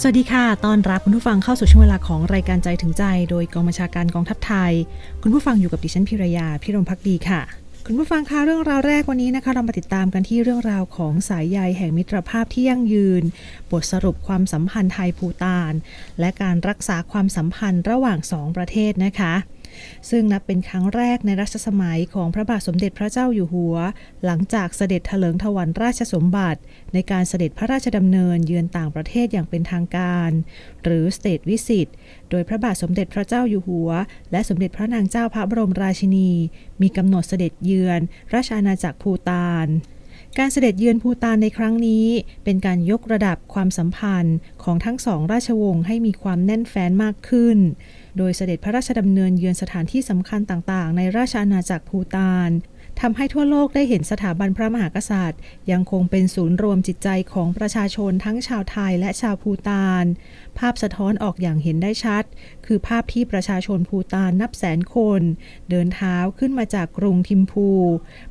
สวัสดีค่ะ ตอนรับคุณผู้ฟังเข้าสู่ช่วงเวลาของรายการใจถึงใจ โดยกองบัญชาการกองทัพไทย คุณผู้ฟังอยู่กับดิฉันพิรยาพิรมพักดีค่ะ คุณผู้ฟังคะเรื่องราวแรกวันนี้นะคะ เรามาติดตามกันที่เรื่องราวของสายใยแห่งมิตรภาพที่ยั่งยืน บทสรุปความสัมพันธ์ไทยภูตาน และการรักษาความสัมพันธ์ระหว่างสองประเทศนะคะ ซึ่งนับเป็นครั้งแรกในรัชสมัยของพระบาทสมเด็จพระเจ้าอยู่หัว หลังจากเสด็จเถลิงถวัลราชสมบัติ ในการเสด็จพระราชดำเนินเยือนต่างประเทศอย่างเป็นทางการ หรือ State Visit โดยพระบาทสมเด็จพระเจ้าอยู่หัว และสมเด็จพระนางเจ้าพระบรมราชินี มีกำหนดเสด็จเยือน ราชอาณาจักรภูตาน การเสด็จเยือนภูตานในครั้งนี้ เป็นการยกระดับความสัมพันธ์ของทั้งสองราชวงศ์ให้มีความแน่นแฟ้นมากขึ้น โดยเสด็จพระราชดำเนินเยือนสถานที่สำคัญต่างๆ ในราชอาณาจักรภูตานทำให้ทั่วโลกได้เห็นสถาบันพระมหากษัตริย์ ยังคงเป็นศูนย์รวมจิตใจของประชาชนทั้งชาวไทยและชาวภูตาน ภาพสะท้อนออกอย่างเห็นได้ชัด คือภาพที่ประชาชนภูตานนับแสนคน เดินเท้าขึ้นมาจากกรุงทิมพู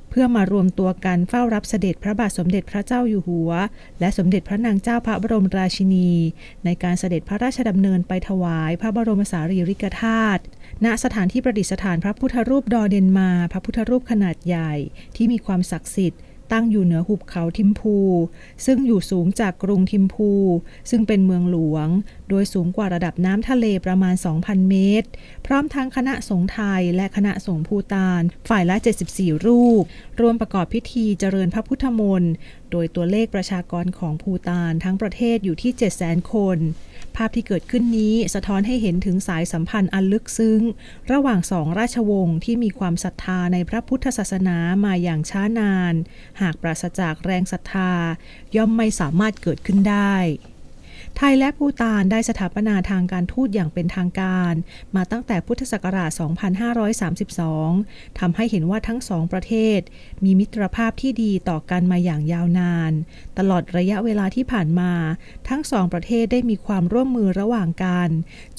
เพื่อมารวมตัวกันเฝ้ารับเสด็จพระบาทสมเด็จพระเจ้าอยู่หัว และสมเด็จพระนางเจ้าพระบรมราชินี ในการเสด็จพระราชดำเนินไปถวายพระบรมสารีริกธาตุณสถานที่ประดิษฐานพระพุทธรูปดอเดนมา พระพุทธรูปขนาดใหญ่ที่มีความศักดิ์สิทธิ์ ตั้งอยู่เหนือหุบเขาทิมพู ซึ่งอยู่สูงจากกรุงทิมพู ซึ่งเป็นเมืองหลวง โดยสูงกว่าระดับน้ำทะเลประมาณ 2,000 เมตร พร้อมทั้งคณะสงฆ์ไทยและคณะสงฆ์ภูตาน ฝ่ายละ 74 รูป รวมประกอบพิธีเจริญพระพุทธมนต์ โดยตัวเลขประชากรของภูตานทั้งประเทศอยู่ที่ 700,000 คน ภาพที่เกิดขึ้นนี้สะท้อนให้เห็นถึงสายสัมพันธ์อันลึกซึ้ง ระหว่างสองราชวงศ์ที่มีความศรัทธาในพระพุทธศาสนามาอย่างช้านานหากปราศจากแรงศรัทธา ย่อมไม่สามารถเกิดขึ้นได้ ไทยและภูตานได้สถาปนาทางการทูตอย่างเป็นทางการ มาตั้งแต่พุทธศักราช 2532 ทำให้เห็นว่าทั้งสองประเทศ มีมิตรภาพที่ดีต่อกันมาอย่างยาวนาน ตลอดระยะเวลาที่ผ่านมา ทั้งสองประเทศได้มีความร่วมมือระหว่างกัน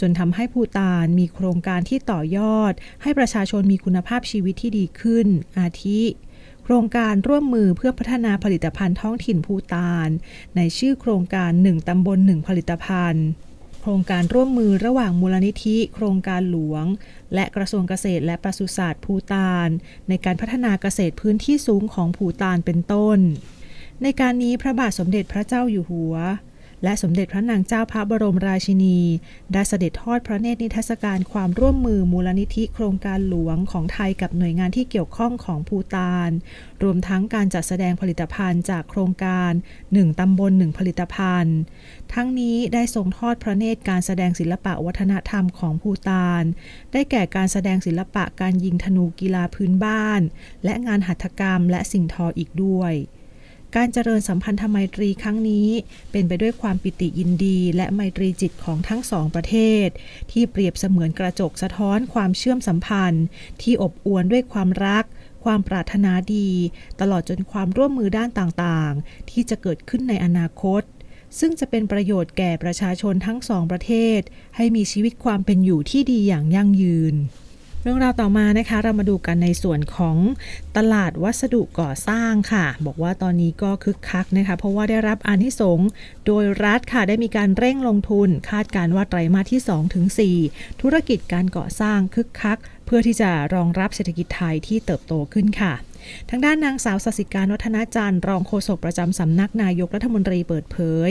จนทำให้ภูตานมีโครงการที่ต่อยอด ให้ประชาชนมีคุณภาพชีวิตที่ดีขึ้น อาทิ โครงการร่วมมือเพื่อพัฒนาผลิตภัณฑ์ท้องถิ่นภูตาน ในชื่อโครงการ 1 ตำบล 1 ผลิตภัณฑ์ โครงการร่วมมือระหว่างมูลนิธิ โครงการหลวง และกระทรวงเกษตรและปศุสัตว์ภูตาน ในการพัฒนาเกษตรพื้นที่สูงของภูตานเป็นต้น ในการนี้พระบาทสมเด็จพระเจ้าอยู่หัว และสมเด็จพระนางเจ้าพระบรมราชินี ได้เสด็จทอดพระเนตรนิทรรศการความร่วมมือมูลนิธิโครงการหลวงของไทยกับหน่วยงานที่เกี่ยวข้องของภูตาน รวมทั้งการจัดแสดงผลิตภัณฑ์จากโครงการ 1 ตำบล 1 ผลิตภัณฑ์ ทั้งนี้ได้ทรงทอดพระเนตรการแสดงศิลปะวัฒนธรรมของภูตาน ได้แก่การแสดงศิลปะการยิงธนูกีฬาพื้นบ้าน และงานหัตถกรรมและสิ่งทออีกด้วย การเจริญสัมพันธไมตรีครั้งนี้ เป็นไปด้วยความปิติยินดี และไมตรีจิตของทั้งสองประเทศ ที่เปรียบเสมือนกระจกสะท้อนความเชื่อมสัมพันธ์ ที่อบอวลด้วยความรัก ความปรารถนาดี ตลอดจนความร่วมมือด้านต่างๆ ที่จะเกิดขึ้นในอนาคต ซึ่งจะเป็นประโยชน์แก่ประชาชนทั้งสองประเทศ ให้มีชีวิตความเป็นอยู่ที่ดีอย่างยั่งยืน รื่องราวต่อมานะคะเรามาดูกันในส่วนของตลาดวัสดุก่อสร้างค่ะ บอกว่าตอนนี้ก็คึกคักนะคะ เพราะว่าได้รับอานิสงส์โดยรัฐค่ะได้มีการเร่งลงทุน คาดการว่าไตรมาสที่ 2-4 ธุรกิจการก่อสร้างคึกคัก เพื่อที่จะรองรับเศรษฐกิจไทยที่เติบโตขึ้นค่ะ ทางด้านนางสาวสสิการวัฒนาจันทร์รองโฆษกประจำสำนักนายกรัฐมนตรีเปิดเผย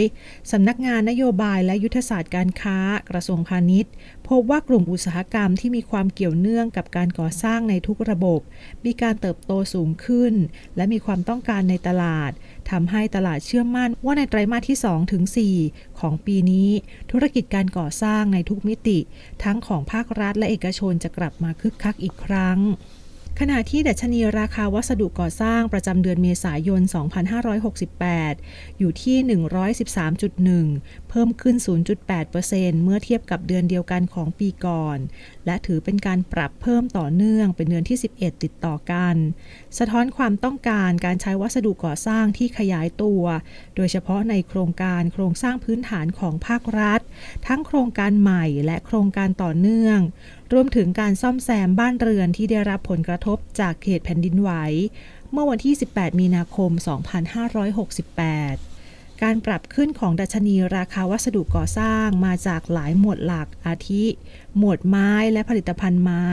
สำนักงานนโยบายและยุทธศาสตร์การค้า กระทรวงพาณิชย์ พบว่ากลุ่มอุตสาหกรรมที่มีความเกี่ยวเนื่องกับการก่อสร้างในทุกระบบ มีการเติบโตสูงขึ้น และมีความต้องการในตลาดทำให้ตลาดเชื่อมั่นว่าในไตรมาสที่2ถึง4ของปีนี้ ธุรกิจการก่อสร้างในทุกมิติ ทั้งของภาครัฐและเอกชนจะกลับมาคึกคักอีกครั้ง ขณะที่ดัชนีราคาวัสดุก่อสร้างประจำเดือนเมษายน 2568 อยู่ที่ 113.1 เพิ่มขึ้น 0.8%เมื่อเทียบกับเดือนเดียวกันของปีก่อน และถือเป็นการปรับเพิ่มต่อเนื่องเป็นเดือนที่ 11 ติดต่อกัน สะท้อนความต้องการการใช้วัสดุก่อสร้างที่ขยายตัว โดยเฉพาะในโครงการโครงสร้างพื้นฐานของภาครัฐ ทั้งโครงการใหม่และโครงการต่อเนื่อง รวมถึงการซ่อมแซมบ้านเรือนที่ได้รับผลกระทบจากเหตุแผ่นดินไหว เมื่อวันที่ 18 มีนาคม 2568 การปรับขึ้นของดัชนีราคาวัสดุก่อสร้างมาจากหลายหมวดหลักอาทิ หมวดไม้และผลิตภัณฑ์ไม้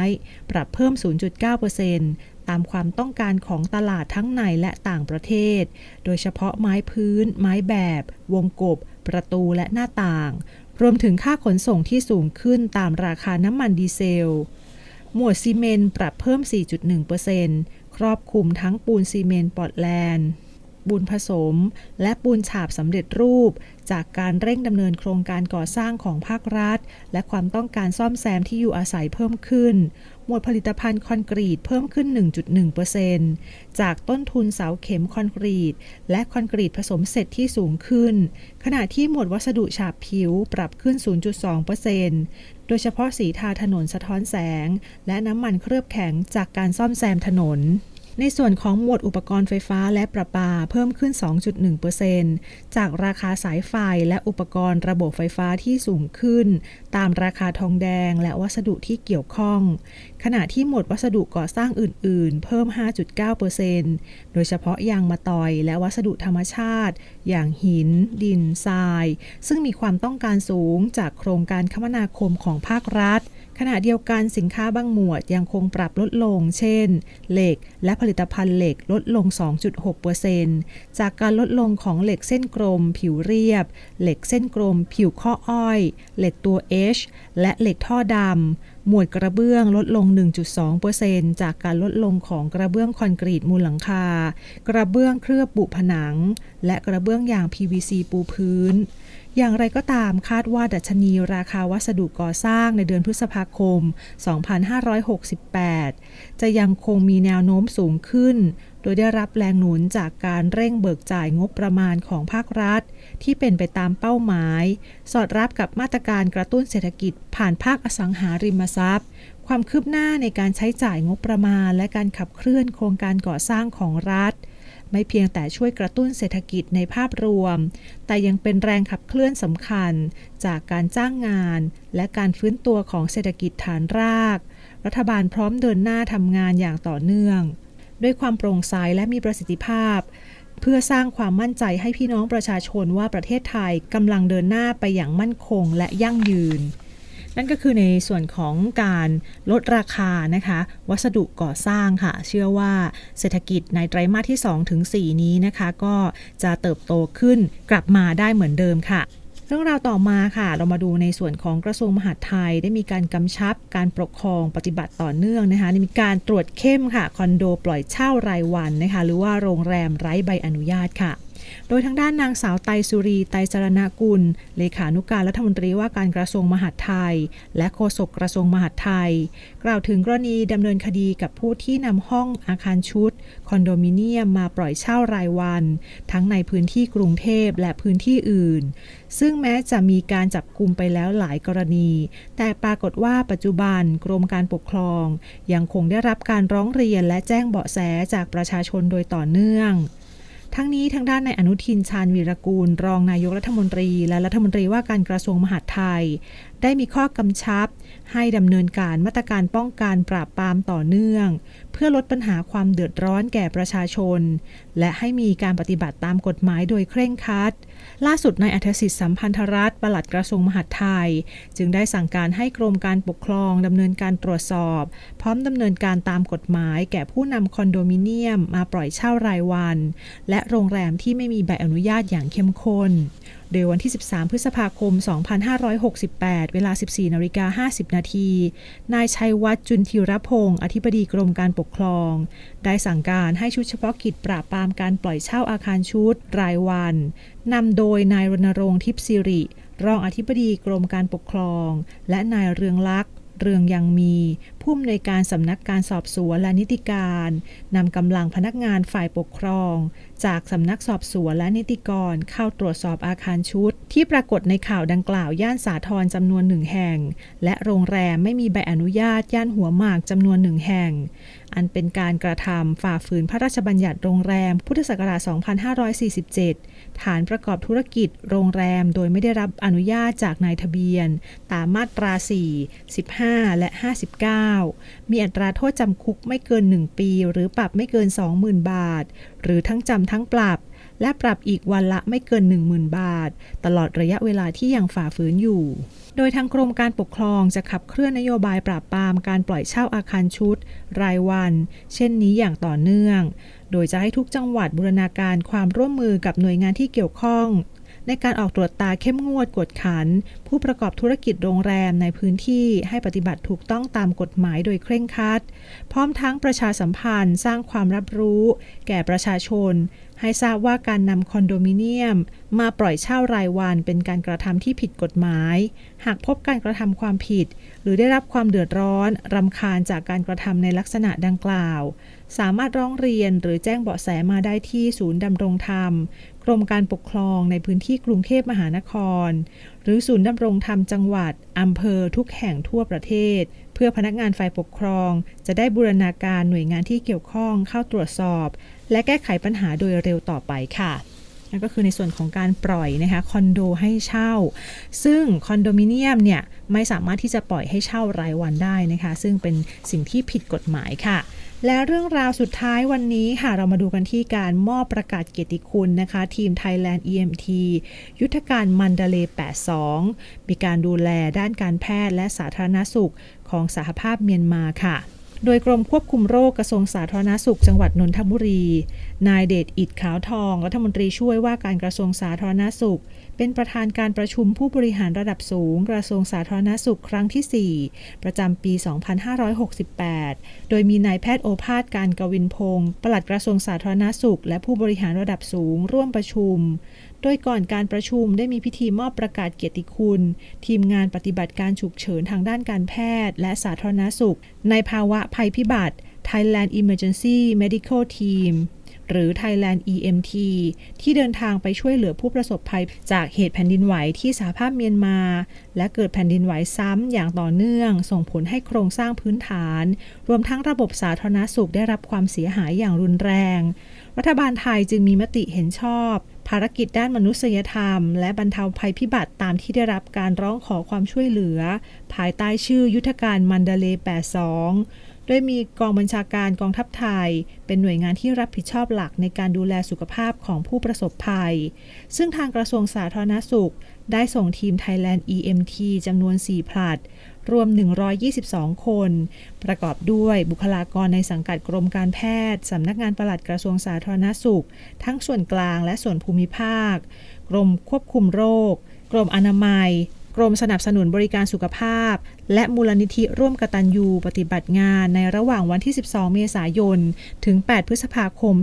ปรับเพิ่ม 0.9%ตามความต้องการของตลาดทั้งในและต่างประเทศ โดยเฉพาะไม้พื้น ไม้แบบ วงกบ ประตูและหน้าต่าง รวมถึงค่าขนส่งที่สูงขึ้นตามราคาน้ำมันดีเซล หมวดซีเมนต์ปรับเพิ่ม 4.1%ครอบคลุมทั้งปูนซีเมนต์ปอร์ตแลนด์ ปูนผสม และปูนฉาบสำเร็จรูป จากการเร่งดำเนินโครงการก่อสร้างของภาครัฐ และความต้องการซ่อมแซมที่อยู่อาศัยเพิ่มขึ้น หมวดผลิตภัณฑ์คอนกรีตเพิ่มขึ้น 1.1%จากต้นทุนเสาเข็มคอนกรีต และคอนกรีตผสมเสร็จที่สูงขึ้น ขณะที่หมวดวัสดุฉาบผิวปรับขึ้น 0.2%โดยเฉพาะสีทาถนนสะท้อนแสง และน้ำมันเคลือบแข็งจากการซ่อมแซมถนน ในส่วนของหมวดอุปกรณ์ไฟฟ้าและประปาเพิ่มขึ้น 2.1%จากราคาสายไฟและอุปกรณ์ระบบไฟฟ้าที่สูงขึ้น ตามราคาทองแดงและวัสดุที่เกี่ยวข้อง ขณะที่หมวดวัสดุก่อสร้างอื่น ๆ เพิ่ม 5.9%โดยเฉพาะยางมะตอยและวัสดุธรรมชาติ อย่างหิน ดิน ทราย ซึ่งมีความต้องการสูงจากโครงการคมนาคมของภาครัฐ ขณะเดียวกันสินค้าบางหมวดยังคงปรับลดลง เช่น เหล็ก และผลิตภัณฑ์เหล็กลดลง 2.6%จากการลดลงของเหล็กเส้นกลม ผิวเรียบ เหล็กเส้นกลม ผิวข้ออ้อย เหล็กตัว H และเหล็กท่อดำ หมวดกระเบื้องลดลง 1.2%จากการลดลงของกระเบื้องคอนกรีตมูลหลังคา กระเบื้องเคลือบบุผนัง และกระเบื้องยาง PVC ปูพื้น อย่างไรก็ตามคาดว่าดัชนีราคาวัสดุก่อสร้างในเดือนพฤษภาคม 2568 จะยังคงมีแนวโน้มสูงขึ้น โดยได้รับแรงหนุนจากการเร่งเบิกจ่ายงบประมาณของภาครัฐ ที่เป็นไปตามเป้าหมาย สอดรับกับมาตรการกระตุ้นเศรษฐกิจ ผ่านภาคอสังหาริมทรัพย์ ความคืบหน้าในการใช้จ่ายงบประมาณ และการขับเคลื่อนโครงการก่อสร้างของรัฐ ไม่เพียงแต่ช่วยกระตุ้นเศรษฐกิจในภาพรวม แต่ยังเป็นแรงขับเคลื่อนสำคัญ จากการจ้างงาน และการฟื้นตัวของเศรษฐกิจฐานราก รัฐบาลพร้อมเดินหน้าทำงานอย่างต่อเนื่อง ด้วยความโปร่งใสและมีประสิทธิภาพ เพื่อสร้างความมั่นใจให้พี่น้องประชาชนว่าประเทศไทยกำลังเดินหน้าไปอย่างมั่นคงและยั่งยืน นั่นก็คือในส่วนของการลดราคานะคะ วัสดุก่อสร้างค่ะ เชื่อว่าเศรษฐกิจในไตรมาสที่2ถึง4นี้นะคะ ก็จะเติบโตขึ้นกลับมาได้เหมือนเดิมค่ะ เรื่องราวต่อมาค่ะ เรามาดูในส่วนของกระทรวงมหาดไทย ได้มีการกำชับการปกครองปฏิบัติต่อเนื่องนะคะมีการตรวจเข้มค่ะคอนโดปล่อยเช่ารายวันนะคะหรือว่าโรงแรมไร้ใบอนุญาตค่ะ โดยทางด้านนางสาวไตรสุรี ไตรจรณกุล เลขานุการรัฐมนตรีว่าการกระทรวงมหาดไทย และโฆษกกระทรวงมหาดไทย กล่าวถึงกรณีดำเนินคดีกับผู้ที่นำห้องอาคารชุด คอนโดมิเนียมมาปล่อยเช่ารายวัน ทั้งในพื้นที่กรุงเทพและพื้นที่อื่น ซึ่งแม้จะมีการจับกลุ่มไปแล้วหลายกรณี แต่ปรากฏว่าปัจจุบันกรมการปกครอง ยังคงได้รับการร้องเรียนและแจ้งเบาะแสจากประชาชนโดยต่อเนื่อง ทั้งนี้ทางด้านนายอนุทินชาญวีรกูล รองนายกรัฐมนตรี และรัฐมนตรีว่าการกระทรวงมหาดไทยได้มีข้อกำชับ ให้ดำเนินการมาตรการป้องกันปราบปรามต่อเนื่อง เพื่อลดปัญหาความเดือดร้อนแก่ประชาชน และให้มีการปฏิบัติตามกฎหมายโดยเคร่งครัด ล่าสุดนายอัธสิทธิ์สัมพันธรัฐปลัดกระทรวงมหาดไทย จึงได้สั่งการให้กรมการปกครองดำเนินการตรวจสอบ พร้อมดำเนินการตามกฎหมาย แก่ผู้นำคอนโดมิเนียมมาปล่อยเช่ารายวัน และโรงแรมที่ไม่มีใบอนุญาตอย่างเข้มข้น โดยวันที่ 13 พฤษภาคม 2568 เวลา 14นาฬิกา50 นาที นายชัยวัฒน์จุนทิรพงศ์อธิบดีกรมการปกครอง ได้สั่งการให้ชุดเฉพาะกิจปราบปรามการปล่อยเช่าอาคารชุดรายวันนำโดยนายรณรงค์ทิพย์สิริ รองอธิบดีกรมการปกครอง และนายเรืองลักษ์เรืองยังมีผู้อำนวยการสำนักการสอบสวนและนิติการนำกำลังพนักงานฝ่ายปกครองจากสำนักสอบสวนและนิติกรเข้าตรวจสอบอาคารชุด ที่ปรากฏในข่าวดังกล่าวย่านสาทรจำนวนหนึ่งแห่ง และโรงแรมไม่มีใบอนุญาตย่านหัวหมากจำนวนหนึ่งแห่ง อันเป็นการกระทำฝ่าฝืนพระราชบัญญัติโรงแรมพุทธศักราช 2547 ฐานประกอบธุรกิจโรงแรมโดยไม่ได้รับอนุญาตจากนายทะเบียน ตามมาตรา 4 15 และ 59 มีอัตราโทษจำคุกไม่เกิน 1 ปี หรือปรับไม่เกิน 20,000 บาท หรือทั้งจำทั้งปรับ และปรับอีกวันละไม่เกิน 10,000 บาท ตลอดระยะเวลาที่ยังฝ่าฝืนอยู่ โดยทางกรมการปกครองจะขับเคลื่อนนโยบายปราบปรามการปล่อยเช่าอาคารชุด รายวัน เช่นนี้อย่างต่อเนื่อง โดยจะให้ทุกจังหวัดบูรณาการความร่วมมือกับหน่วยงานที่เกี่ยวข้อง ในการออกตรวจตาเข้มงวดกวดขัน ผู้ประกอบธุรกิจโรงแรมในพื้นที่ให้ปฏิบัติถูกต้องตามกฎหมายโดยเคร่งครัด พร้อมทั้งประชาสัมพันธ์สร้างความรับรู้ แก่ประชาชน ให้ทราบว่าการนำคอนโดมิเนียม มาปล่อยเช่ารายวันเป็นการกระทำที่ผิดกฎหมาย หากพบการกระทำความผิด หรือได้รับความเดือดร้อนรำคาญจากการกระทำในลักษณะดังกล่าว สามารถร้องเรียนหรือแจ้งเบาะแสมาได้ที่ศูนย์ดำรงธรรม กรมการปกครองในพื้นที่กรุงเทพมหานคร หรือศูนย์ดำรงธรรมจังหวัดอำเภอทุกแห่งทั่วประเทศ เพื่อพนักงานฝ่ายปกครอง จะได้บูรณาการหน่วยงานที่เกี่ยวข้องเข้าตรวจสอบ และแก้ไขปัญหาโดยเร็วต่อไปค่ะนั่นก็คือในส่วนของการปล่อยนะคะคอนโดให้เช่า ซึ่งคอนโดมิเนียมเนี่ยไม่สามารถที่จะปล่อยให้เช่ารายวันได้นะคะ ซึ่งเป็นสิ่งที่ผิดกฎหมายค่ะ และเรื่องราวสุดท้ายวันนี้ค่ะเรามาดูกันที่การมอบประกาศเกียรติคุณนะคะ ทีม Thailand EMT ยุทธการมันดาเล 82 มีการดูแลด้านการแพทย์และสาธารณสุขของสหภาพเมียนมาค่ะ โดยกรมควบคุมโรคกระทรวงสาธารณสุขจังหวัดนนทบุรี นายเดชอิดขาวทอง รัฐมนตรีช่วยว่าการกระทรวงสาธารณสุข เป็นประธานการประชุมผู้บริหารระดับสูง กระทรวงสาธารณสุขครั้งที่ 4 ประจำปี 2568 โดยมีนายแพทย์โอภาสการกวินพงศ์ปลัดกระทรวงสาธารณสุข และผู้บริหารระดับสูงร่วมประชุม โดยก่อนการประชุมได้มีพิธีมอบประกาศเกียรติคุณ ทีมงานปฏิบัติการฉุกเฉินทางด้านการแพทย์ และสาธารณสุข ในภาวะภัยพิบัติ Thailand Emergency Medical Team หรือ Thailand EMT ที่เดินทางไปช่วยเหลือผู้ประสบภัยจากเหตุแผ่นดินไหวที่สหภาพเมียนมา และเกิดแผ่นดินไหวซ้ำอย่างต่อเนื่อง ส่งผลให้โครงสร้างพื้นฐาน รวมทั้งระบบสาธารณสุขได้รับความเสียหายอย่างรุนแรง รัฐบาลไทยจึงมีมติเห็นชอบ ภารกิจด้านมนุษยธรรม และบรรเทาภัยพิบัติตามที่ได้รับการร้องขอความช่วยเหลือ ภายใต้ชื่อยุทธการมันเดเล 82 โดยมีกองบัญชาการกองทัพไทย เป็นหน่วยงานที่รับผิดชอบหลักในการดูแลสุขภาพของผู้ประสบภัย ซึ่งทางกระทรวงสาธารณสุข ได้ส่งทีม Thailand EMT จำนวน 4 ผลัด รวม 122 คน ประกอบด้วยบุคลากรในสังกัดกรมการแพทย์ สำนักงานปลัดกระทรวงสาธารณสุข ทั้งส่วนกลางและส่วนภูมิภาค กรมควบคุมโรค กรมอนามัย กรมสนับสนุนบริการสุขภาพ และมูลนิธิร่วมกตัญญูปฏิบัติงานในระหว่างวันที่ 12 เมษายน ถึง 8 พฤษภาคม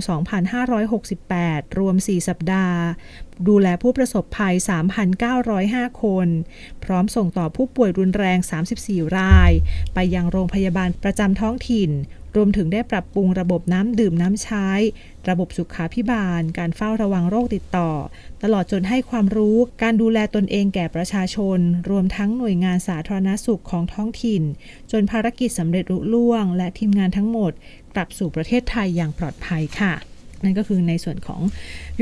2568 รวม 4 สัปดาห์ ดูแลผู้ประสบภัย 3,905 คน พร้อมส่งต่อผู้ป่วยรุนแรง 34 ราย ไปยังโรงพยาบาลประจำท้องถิ่น รวมถึงได้ปรับปรุงระบบน้ำดื่มน้ำใช้ ระบบสุขาพิบาล การเฝ้าระวังโรคติดต่อ ตลอดจนให้ความรู้การดูแลตนเองแก่ประชาชน รวมทั้งหน่วยงานสาธารณสุขของท้องถิ่น จนภารกิจสำเร็จลุล่วง และทีมงานทั้งหมด กลับสู่ประเทศไทยอย่างปลอดภัยค่ะ นั่นก็คือในส่วนของ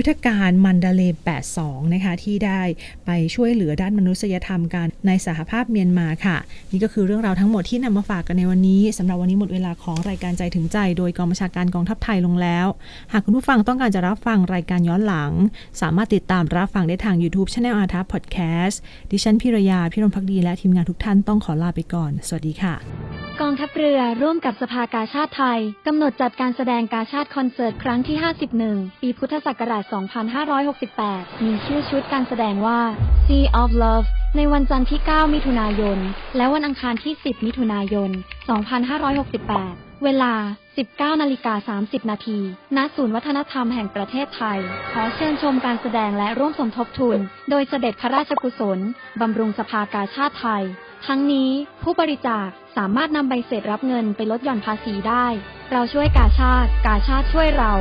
ยุทธการมันดาเล82 นะคะ ที่ได้ไปช่วยเหลือด้านมนุษยธรรมกันในสหภาพเมียนมาค่ะ นี่ก็คือเรื่องราวทั้งหมดที่นำมาฝากกันในวันนี้สำหรับวันนี้หมดเวลาของรายการใจถึงใจ โดยกองบัญชาการกองทัพไทยลงแล้ว หากคุณผู้ฟังต้องการจะรับฟังรายการย้อนหลัง สามารถติดตามรับฟังได้ทาง YouTube Channel อาทัพพอดแคสต์ดิฉันพิรยาพิรมพักดีและทีมงานทุกท่านต้องขอลาไปก่อน สวัสดีค่ะ กองทัพเรือร่วมกับสภากาชาติไทยกำหนดจัดการแสดงกาชาติคอนเสิร์ตครั้งที่ 51 ปีพุทธศักราช2568 มีชื่อชุดการแสดงว่า Sea of Love ในวันจันทร์ที่ 9 มิถุนายน และวันอังคารที่ 10 มิถุนายน 2568 เวลา 19นาฬิกา30 นาที ณ ศูนย์วัฒนธรรมแห่งประเทศไทย ขอเชิญชมการแสดงและร่วมสมทบทุน โดยเสด็จพระราชกุศล บำรุงสภากาชาติไทย ทั้งนี้ผู้บริจาคสามารถนำใบเสร็จรับเงินไปลดหย่อนภาษีได้ เราช่วยกาชาติ กาชาติช่วยเรา